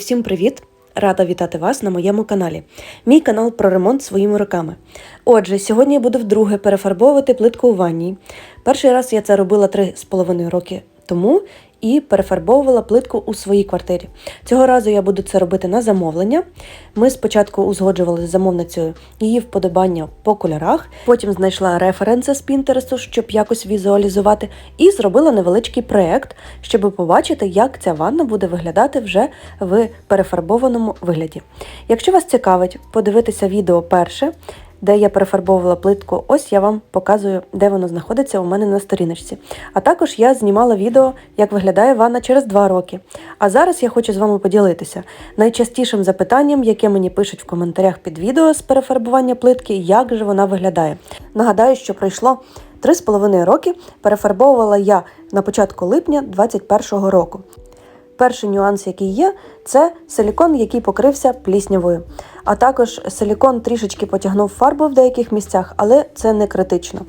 Всім привіт! Рада вітати вас на моєму каналі. Мій канал про ремонт своїми руками. Отже, сьогодні я буду вдруге перефарбовувати плитку у ванні. Перший раз я це робила 3,5 роки тому і перефарбовувала плитку у своїй квартирі. Цього разу я буду це робити на замовлення. Ми спочатку узгоджували з замовницею її вподобання по кольорах, потім знайшла референси з Пінтересту, щоб якось візуалізувати, і зробила невеличкий проєкт, щоб побачити, як ця ванна буде виглядати вже в перефарбованому вигляді. Якщо вас цікавить подивитися відео перше, де я перефарбовувала плитку, ось я вам показую, де воно знаходиться у мене на сторіночці. А також я знімала відео, як виглядає ванна через 2 роки. А зараз я хочу з вами поділитися найчастішим запитанням, яке мені пишуть в коментарях під відео з перефарбування плитки, як же вона виглядає. Нагадаю, що пройшло 3,5 роки. Перефарбовувала я на початку липня 2021 року. Перший нюанс, який є, це силікон, який покрився пліснявою. А також силікон трішечки потягнув фарбу в деяких місцях, але це не критично.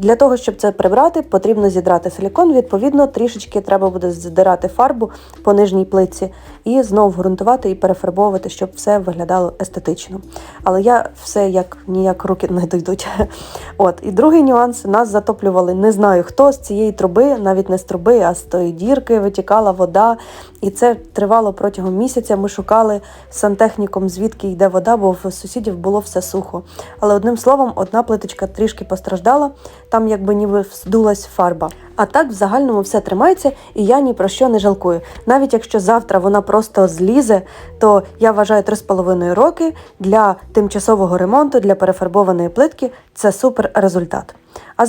Для того, щоб це прибрати, потрібно зідрати силікон. Відповідно, трішечки треба буде здирати фарбу по нижній плитці і знову ґрунтувати і перефарбовувати, щоб все виглядало естетично. Але я все як ніяк руки не дійдуть. От і другий нюанс: нас затоплювали. Не знаю хто з цієї труби, навіть не з труби, а з тої дірки витікала вода. І це тривало протягом місяця. Ми шукали сантехніком, звідки йде вода, бо в сусідів було все сухо. Але одним словом, одна плиточка трішки постраждала, там якби ніби вздулась фарба. А так в загальному все тримається, і я ні про що не жалкую. Навіть якщо завтра вона просто злізе, то я вважаю 3,5 роки для тимчасового ремонту, для перефарбованої плитки це супер результат. А зараз